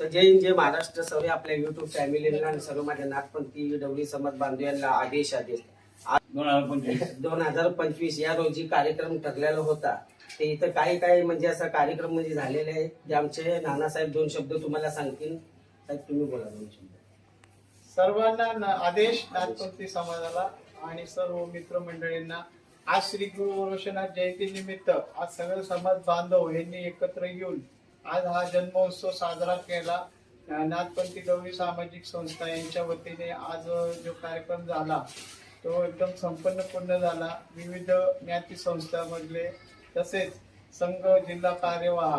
तर जय हिंद जय महाराष्ट्र. सर्व आपल्या युट्यूब फॅमिलीला आणि सर्व माझ्या नागपंथी डवळी समाज बांधवांना आदेश आदेश. दोन हजार पंचवीस. दोन हजार पंचवीस या रोजी कार्यक्रम ठरलेला होता. ते इथं काही काही म्हणजे असा कार्यक्रम म्हणजे झालेले आहेत जे आमचे नानासाहेब दोन शब्द तुम्हाला सांगतील. साहेब तुम्ही बोला दोन शब्द. सर्वांना आदेश नागपंथी समाजाला आणि सर्व मित्रमंडळींना आज श्री गुरु गोरक्षनाथ जयंती निमित्त आज सगळे समाज बांधव यांनी एकत्र येऊन आज हा जन्मोत्सव साजरा केला. नाथपंथी गौरी सामाजिक संस्था यांच्या वतीने आज जो कार्यक्रम झाला तो एकदम संपन्न पूर्ण झाला. विविध ज्ञाती संस्थामधले तसेच संघ जिल्हा कार्यवाह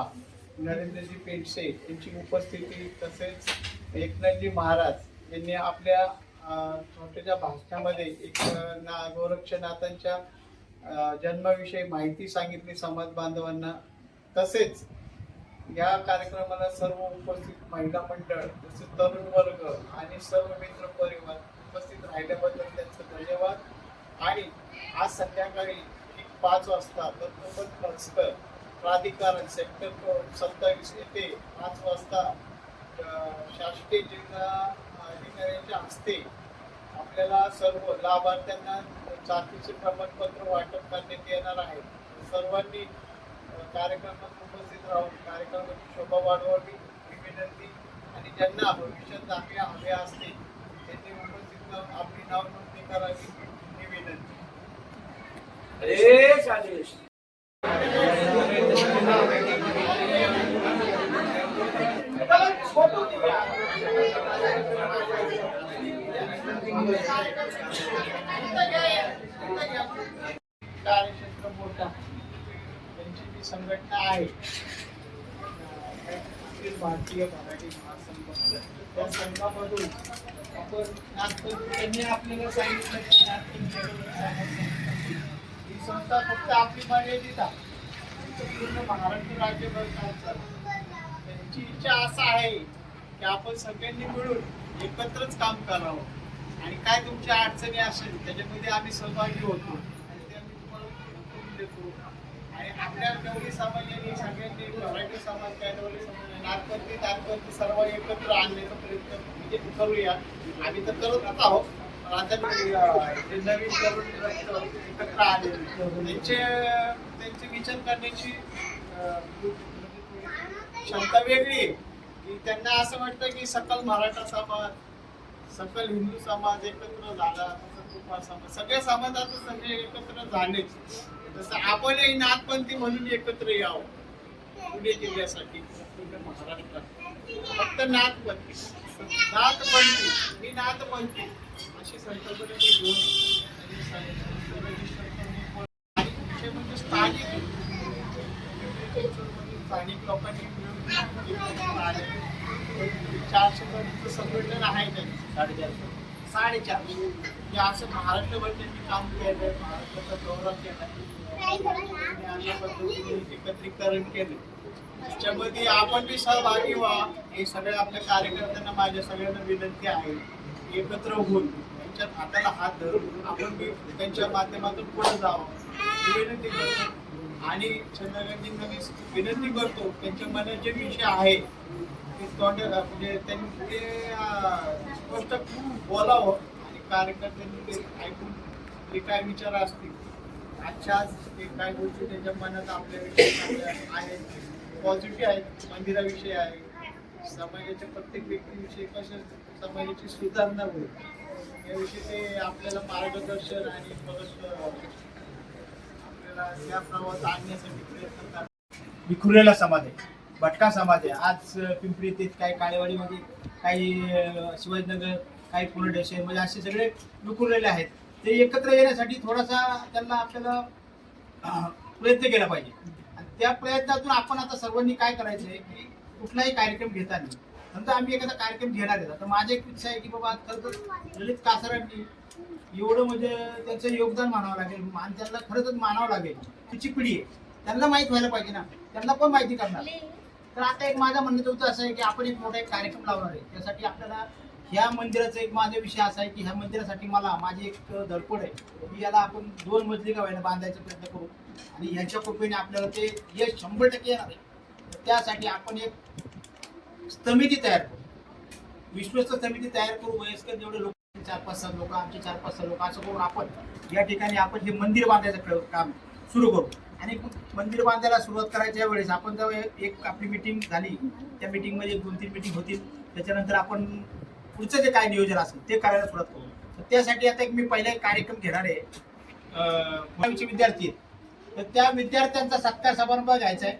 नरेंद्रजी पेंडसे यांची उपस्थिती तसेच एकनाथजी महाराज यांनी आपल्या छोट्याच्या छोट्याशा भाषणामध्ये एक ना गोरक्षनाथांच्या जन्माविषयी माहिती सांगितली समाज बांधवांना. तसेच या कार्यक्रमाला सर्व उपस्थित महिला मंडळ तसेच तरुण वर्ग आणि सर्व मित्र परिवार उपस्थित राहिल्याबद्दल त्यांचं धन्यवाद. आणि आज संध्याकाळी एक पाच वाजता दत्तोपंत मस्कर प्राधिकरण सेक्टर सत्तावीस येथे पाच वाजता शासकीय जिल्हा अधिकाऱ्यांच्या हस्ते आपल्याला सर्व लाभार्थ्यांना जातीचे प्रमाणपत्र वाटप करण्यात येणार आहे. सर्वांनी कार्यक्रमात कार्यक्रमाची शोभा वाढवावी ही विनंती आणि ज्यांना भविष्यात चांगल्या हव्या असतील त्यांनी उपस्थित आपली नाव नोंदणी करावी ही विनंती कार्यक्षेत्र मोठा संघटना आहे. अखिल भारतीय मराठी महासंघ. त्या संघामधून आपण नागपूर त्यांनी आपल्याला सांगितलं की नागपूर ही संस्था फक्त आपली मर्यादित पूर्ण महाराष्ट्र राज्यभर काम त्यांची इच्छा असा आहे की आपण सगळ्यांनी मिळून एकत्रच काम करावं. आणि काय तुमच्या अडचणी असेल त्याच्यामध्ये आम्ही सहभागी होतो आणि ते आम्ही तुम्हाला करून देतो आणि आपल्या गवळी समाजाने सगळ्यांनी मराठी समाज काय गवळी समाज नागपंथी तारपंथी सर्व एकत्र आणण्याचा प्रयत्न म्हणजे करूया. आम्ही तर करतच आहोत पण आता जे नवीन तरुण एकत्र आले त्यांचे त्यांचे विचार करण्याची क्षमता वेगळी आहे. की त्यांना असं वाटतं की सकल मराठा समाज सकल हिंदू समाज एकत्र झाला तसं कुपा समाज सगळे समाजात सगळे एकत्र झाले तसं आपणही नाथपंथी म्हणून एकत्र यावं. पुणे जिल्ह्यासाठी. पूर्ण महाराष्ट्रात फक्त नाथपंथी. नाथपंथी. मी नाथपंथी. अशी संकल्पना मी घेऊन विषय म्हणजे स्थानिक स्थानिक लोकांनी मिळून. चारशे पर्यंत संघटन आहे त्यांची साडेचारशे. साडेचारशे म्हणजे असं महाराष्ट्रभर त्यांनी काम केलं महाराष्ट्राचा दौरा केला एकत्रीकरण केले. त्याच्यामध्ये आपण बी सहभागी व्हा. हे सगळ्या आपल्या कार्यकर्त्यांना माझ्या सगळ्यांना विनंती आहे. एकत्र होऊन त्यांच्या हाताला हात धरून आपण बी त्यांच्या माध्यमातून पुढे जावं. ही विनंती करतो. आणि चंद्रकांतजींना मी विनंती करतो त्यांच्या मनात जे विषय आहे ते तोंड म्हणजे त्यांनी ते स्पष्ट बोलावं आणि कार्यकर्त्यांनी ते ऐकून जे काय विचार असतील आजच्या आज ते काय गोष्टी त्यांच्या मनात आपल्याविषयी आहेत पॉझिटिव्ह आहेत मंदिराविषयी आहे. समाजाच्या प्रत्येक व्यक्तीविषयी कसं समाजाची सुधारणा होईल याविषयी ते आपल्याला मार्गदर्शन आणि परत आपल्याला त्या प्रवाहात आणण्यासाठी प्रयत्न करतात विखुरलेला समाज आहे भटका समाज आहे. आज पिंपरी येथे काही काळेवाडीमध्ये काही शिवाजीनगर काही पुणे स्टेशन म्हणजे असे सगळे विखुरलेले आहेत. ते एकत्र येण्यासाठी थोडासा त्यांना आपल्याला प्रयत्न केला पाहिजे. आणि त्या प्रयत्नातून आपण आता सर्वांनी काय करायचं आहे की कुठलाही कार्यक्रम घेताना समजा आम्ही एखादा कार्यक्रम घेणार आहे तर माझी एक इच्छा आहे की बाबा खरं तर ललित कासारांनी एवढं म्हणजे त्यांचं योगदान मानावं लागेल आणि त्यांना खरंच मानावं लागेल तिची पिढी आहे. त्यांना माहीत व्हायला पाहिजे ना त्यांना पण माहिती करणार. तर आता एक माझं म्हणण्याचं होतं असं आहे की आपण एक मोठा एक कार्यक्रम लावणार आहे त्यासाठी आपल्याला ह्या मंदिराचा एक माझा विषय असा आहे की ह्या मंदिरासाठी मला माझी एक धडपड आहे. की याला आपण दोन मजली गावायला बांधायचा प्रयत्न करू. आणि ह्याच्या कृपेने आपल्याला ते यश शंभर टक्के येणार आहे. त्यासाठी आपण एक समिती तयार करू. विश्वस्त समिती तयार करू. वयस्कर जेवढे लोक चार पाच सहा लोक आमचे चार पाच सहा लोक असं करून आपण या ठिकाणी आपण हे मंदिर बांधायचं प्र- काम सुरू करू. आणि मंदिर बांधायला सुरुवात करायच्या वेळेस आपण जेव्हा एक- आपली मिटिंग झाली त्या मिटिंगमध्ये दोन तीन मिटिंग होतील. त्याच्यानंतर आपण पुढचं जे काय नियोजन असेल ते करायला सुरुवात करू. तर त्यासाठी आता एक मी पहिला एक कार्यक्रम घेणार आहे. विद्यार्थी आहेत. तर त्या विद्यार्थ्यांचा सत्कार समारंभ घ्यायचा आहे.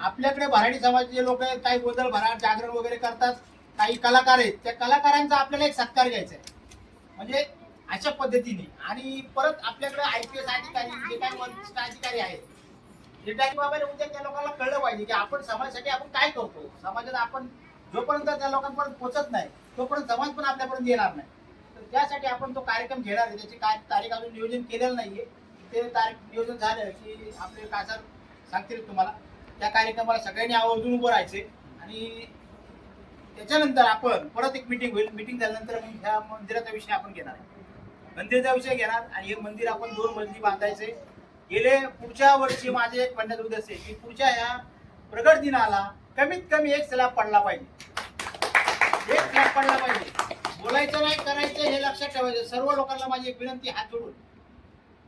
आपल्याकडे भराडी समाजाचे लोक आहेत. काही गोंधळ भराड जागरण वगैरे करतात. काही कलाकार आहेत. त्या कलाकारांचा आपल्याला एक सत्कार घ्यायचा आहे. म्हणजे अशा पद्धतीने. आणि परत आपल्याकडे आय पी एस अधिकारी जे काही वरिष्ठ अधिकारी आहेत. रिटायरिंग बाबा उद्या त्या लोकांना कळलं पाहिजे की आपण समाजासाठी आपण काय करतो? समाजात आपण जोपर्यंत त्या लोकांपर्यंत पोहोचत नाही तोपर्यंत समाज पण आपल्यापर्यंत येणार नाही. तर त्यासाठी आपण तो कार्यक्रम घेणार आहे. त्याची काय तारीख अजून नियोजन केलेलं नाहीये. ते तारीख नियोजन झालं की आपले कासार सांगतील तुम्हाला. त्या कार्यक्रमाला सगळ्यांनी आवर्जून उभं राहायचे आणि त्याच्यानंतर आपण परत एक मिटिंग होईल. मिटिंग झाल्यानंतर मग ह्या मंदिराचा विषय आपण घेणार आहे. मंदिराचा विषय घेणार आणि हे मंदिर आपण दोन मजली बांधायचे गेले पुढच्या वर्षी माझे एक म्हणण्याचा उद्देश आहे की पुढच्या ह्या प्रगट दिनाला कमीत कमी एक स्लॅब पडला पाहिजे. एक स्लॅब पडला पाहिजे. बोलायचं नाही करायचं हे लक्षात ठेवायचं. सर्व लोकांना माझी एक विनंती हात जोडून.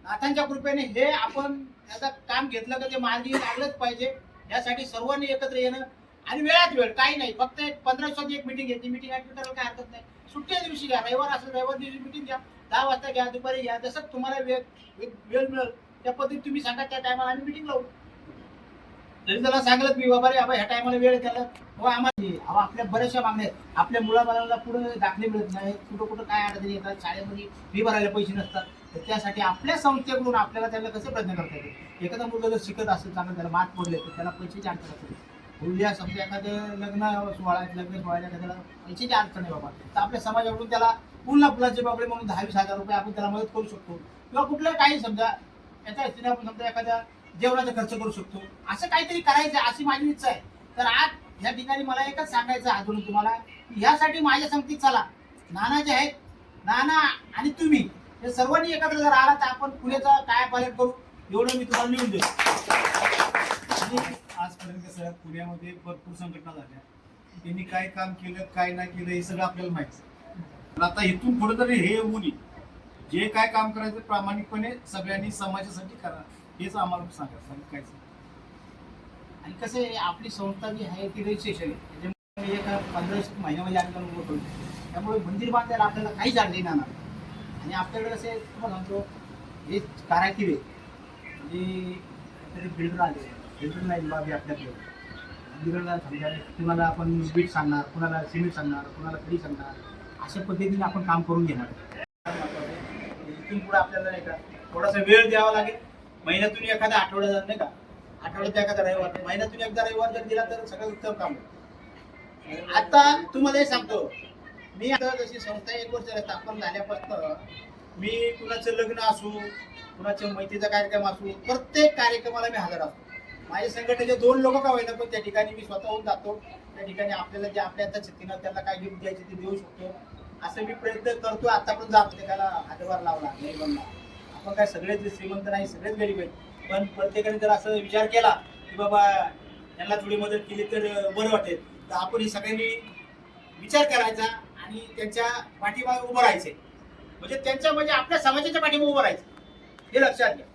नाथांच्या कृपेने हे आपण याचं काम घेतलं तर ते मार्गी लागलंच पाहिजे. यासाठी सर्वांनी एकत्र येणं आणि वेळात वेळ काही नाही. फक्त एक पंधरा दिवसाची एक मिटिंग घेतली. मिटिंग ऍडमिट करायला काय हरकत नाही. सुट्ट्या दिवशी घ्या. रविवार असेल रविवार दिवशी मिटिंग घ्या. दहा वाजता घ्या दुपारी घ्या. जसं तुम्हाला वेळ वेळ वेळ मिळेल त्या पद्धतीत तुम्ही सांगा त्या टायमाला आम्ही मिटिंग लावू. तरी त्याला सांगलं मी बाबा रे बाबा ह्या टायमाला वेळ आहे त्याला. हो आम्हाला आपल्या बऱ्याचशा मागण्या आहेत. आपल्या मुलाबाळाला पुढे दाखले मिळत नाही कुठं कुठं काय अडचणी येतात शाळेमध्ये फी भरायला पैसे नसतात. तर त्यासाठी आपल्या संस्थेकडून आपल्याला त्याला कसे प्रयत्न करता येतील? एखादा मुलगा जर शिकत असेल चांगलं त्याला मात पडले तर त्याला पैशाची अडचण असेल उद्या समजा एखादं लग्न सोहळा लग्न सोहळ्याला त्याला पैशाची अडचण आहे बाबा. तर आपल्या समाजाकडून त्याला पुन्हा फुलाचे बाबडे म्हणून दहावीस हजार रुपये आपण त्याला मदत करू शकतो. किंवा कुठलं काही समजा याच्या स्थितीने आपण समजा एखाद्या जेवणाचा खर्च करू शकतो. असं काहीतरी करायचं अशी माझी इच्छा आहे. तर आज या ठिकाणी मला एकच सांगायचं अजून तुम्हाला यासाठी माझ्या संगतीत चला. नाना जे आहेत नाना आणि तुम्ही हे सर्वांनी एकत्र जर आला तर आपण पुण्याचा काय पालन करू एवढं मी तुम्हाला लिहून देतो. आजपर्यंत सगळ्या पुण्यामध्ये भरपूर संघटना झाल्या. त्यांनी काय काम केलं काय नाही केलं हे सगळं आपल्याला माहिती आहे. आता इथून पुढे तरी हे होऊ नये जे काय काम करायचं प्रामाणिकपणे सगळ्यांनी समाजासाठी करा. हेच आम्हाला सांगायचं सांग काहीच आणि कसं आहे आपली संस्था जी आहे ती रजिस्ट्रेशन आहे. त्याच्यामुळे एका पंधरा महिन्यामध्ये आम्ही त्याला उभं त्यामुळे मंदिर बांधायला आपल्याला काहीच अडचणी येणार ना आणि आपल्याकडे कसे तुम्हाला सांगतो हे कारागीर आहे. म्हणजे तरी बिल्डर आले. बिल्डर नाही बाबी आपल्याकडे. बिल्डरला समजा कुणाला आपण बीट सांगणार कुणाला सिमेंट सांगणार कुणाला कडी सांगणार अशा पद्धतीने आपण काम करून घेणार. इथून पुढे आपल्याला नाही का थोडासा वेळ द्यावा लागेल. महिन्यातून एखादा आठवडा नाही का? आठवड्यात एखादा रविवार. महिन्यातून एकदा रविवार जर दिला तर सगळं उत्तम काम आता तुम्हाला हे सांगतो. मी आता जशी संस्था एक वर्ष स्थापन झाल्यापासून मी कुणाचं लग्न असू कुणाच्या मैत्रीचा कार्यक्रम असू प्रत्येक कार्यक्रमाला मी हजर असतो. माझ्या संघटनेचे दोन लोक का होईना पण त्या ठिकाणी मी स्वतःहून जातो. त्या ठिकाणी आपल्याला जे आपल्या आता शक्तीनं त्याला काय गिफ्ट द्यायचे ते देऊ शकतो. असं मी प्रयत्न करतो आतापर्यंत जातो त्याला हातभार लावला नाही बनला आपण काय सगळेच श्रीमंत नाही सगळेच गरीब आहेत. पण प्रत्येकाने जर असं विचार केला की बाबा यांना थोडी मदत केली तर बरं वाटेल. तर आपण हे सगळ्यांनी विचार करायचा आणि त्यांच्या पाठीमागे उभं राहायचे. म्हणजे त्यांच्या म्हणजे आपल्या समाजाच्या पाठीमागे उभं राहायचं. हे लक्षात घ्या.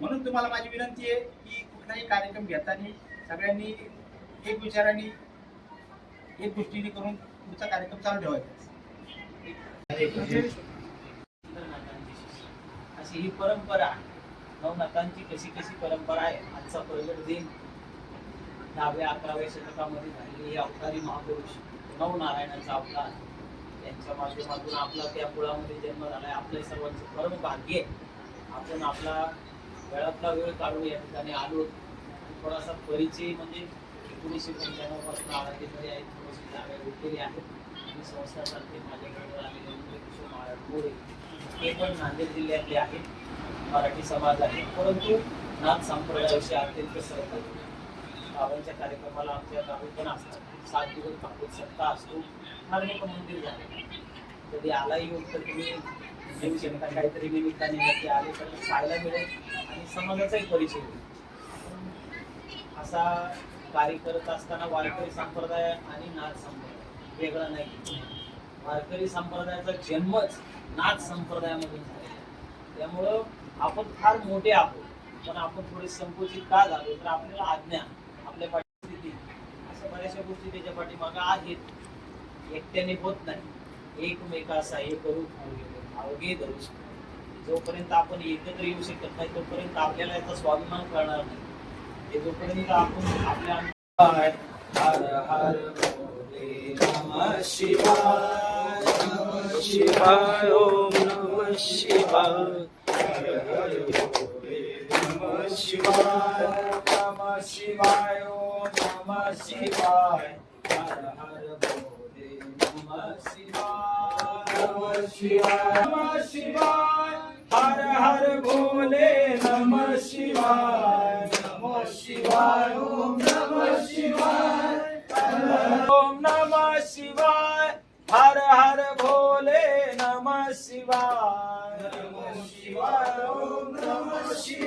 म्हणून तुम्हाला माझी विनंती आहे की कुठलाही कार्यक्रम घेताना सगळ्यांनी एक विचाराने एक गोष्टीने करून पुढचा कार्यक्रम चालू ठेवायचा. अशी ही परंपरा आहे. नवनाथांची कशी कशी परंपरा आहे आजचा प्रगट दिन. दहाव्या अकराव्या शतकामध्ये झालेली ही अवतारी महापुरुष नवनारायणाचा अवतार. त्यांच्या माध्यमातून आपला त्या कुळामध्ये जन्म झालाय. आपल्या सर्वांचं परम भाग्य आहे. आपण आपला वेळातला वेळ काढून या ठिकाणी आलो. थोडासा परिचय म्हणजे एकोणीसशे पंच्याण्णवपासून आराधीमध्ये आहे थोडीशी जागा घेतलेली आहे आणि संस्थातर्फे माझ्याकडे आलेले मुले किशोर महाराज मोरे हे पण नांदेड जिल्ह्यातले आहेत. मराठी समाज आहे. परंतु नाथ संप्रदायाविषयी अत्यंत श्रद्धा गावांच्या कार्यक्रमाला आमच्या गावी पण असतात. सात दिवस पाठवू सप्ताह असतो. धार्मिक मंदिर झाले. कधी आलाही येऊन तर तुम्ही येऊ शकता काहीतरी निमित्ताने नक्की आले तर पाहायला मिळेल आणि समाजाचाही परिचय होईल. असा कार्य करत असताना वारकरी संप्रदाय आणि नाथ संप्रदाय वेगळा नाही. वारकरी संप्रदायाचा जन्मच नाथ संप्रदायामधून झालेला आहे. त्यामुळं आपण फार मोठे आहोत पण आपण थोडे संकुचित का झालो तर आपल्याला आज्ञा आपल्या परिस्थिती अशा बऱ्याचशा गोष्टी त्याच्या पाठीमागं आहेत एकट्याने होत नाही एकमेकाचा एक रूप अवघे धरू जोपर्यंत आपण एकत्र येऊ शकत नाही तोपर्यंत आपल्याला याचा स्वाभिमान कळणार नाही हे जोपर्यंत आपण आपल्या हर हर शिवाय शिवाय ओम नम शिवाय. नमः शिवाय नमः शिवाय ओम नमः शिवाय हर हर भोले नम शिवाय नम शिवाय नमः शिवाय हर हर भोले नमः शिवाय नमः शिवाय ओम नमः शिवाय ओम नम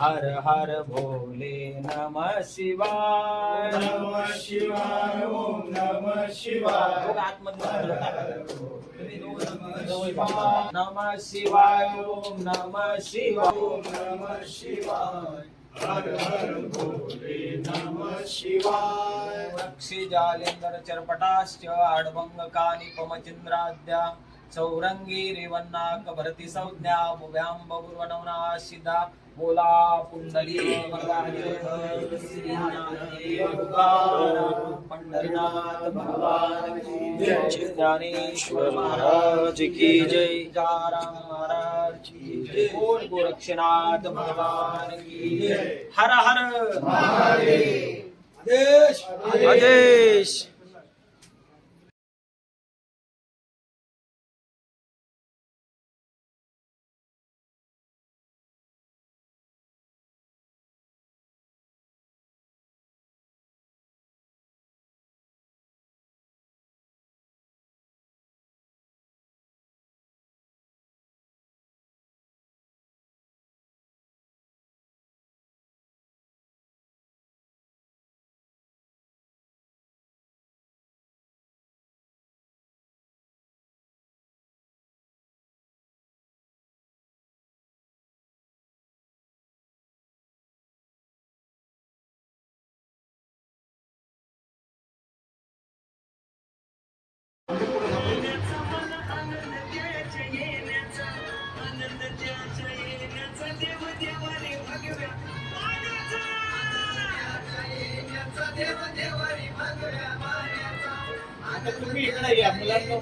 हर हर भोले नमः शिवाय. नमः शिवाय ओम नमः शिवाय. नमः शिवाय. ओम नमः शिवाय. ओम नमः शिवाय. हर हर भोले नमः शिवाय. रक्षि जालेंदर चरपटाश्च आडभंग कानिपमचिन्द्राद्या चौरंगी रेवन्नाक भरती संज्ञा भुव्यां बभुर्वनवनाशिदा बोला पुंडली पंढरीनाथ भगवान ज्ञानेश्वर महाराज की जय। जाराम महाराज की जय बोल गोरक्षनाथ भगवान की जय हर हर आदेश। आदेश। आता तुम्ही इकडे या मुलांना.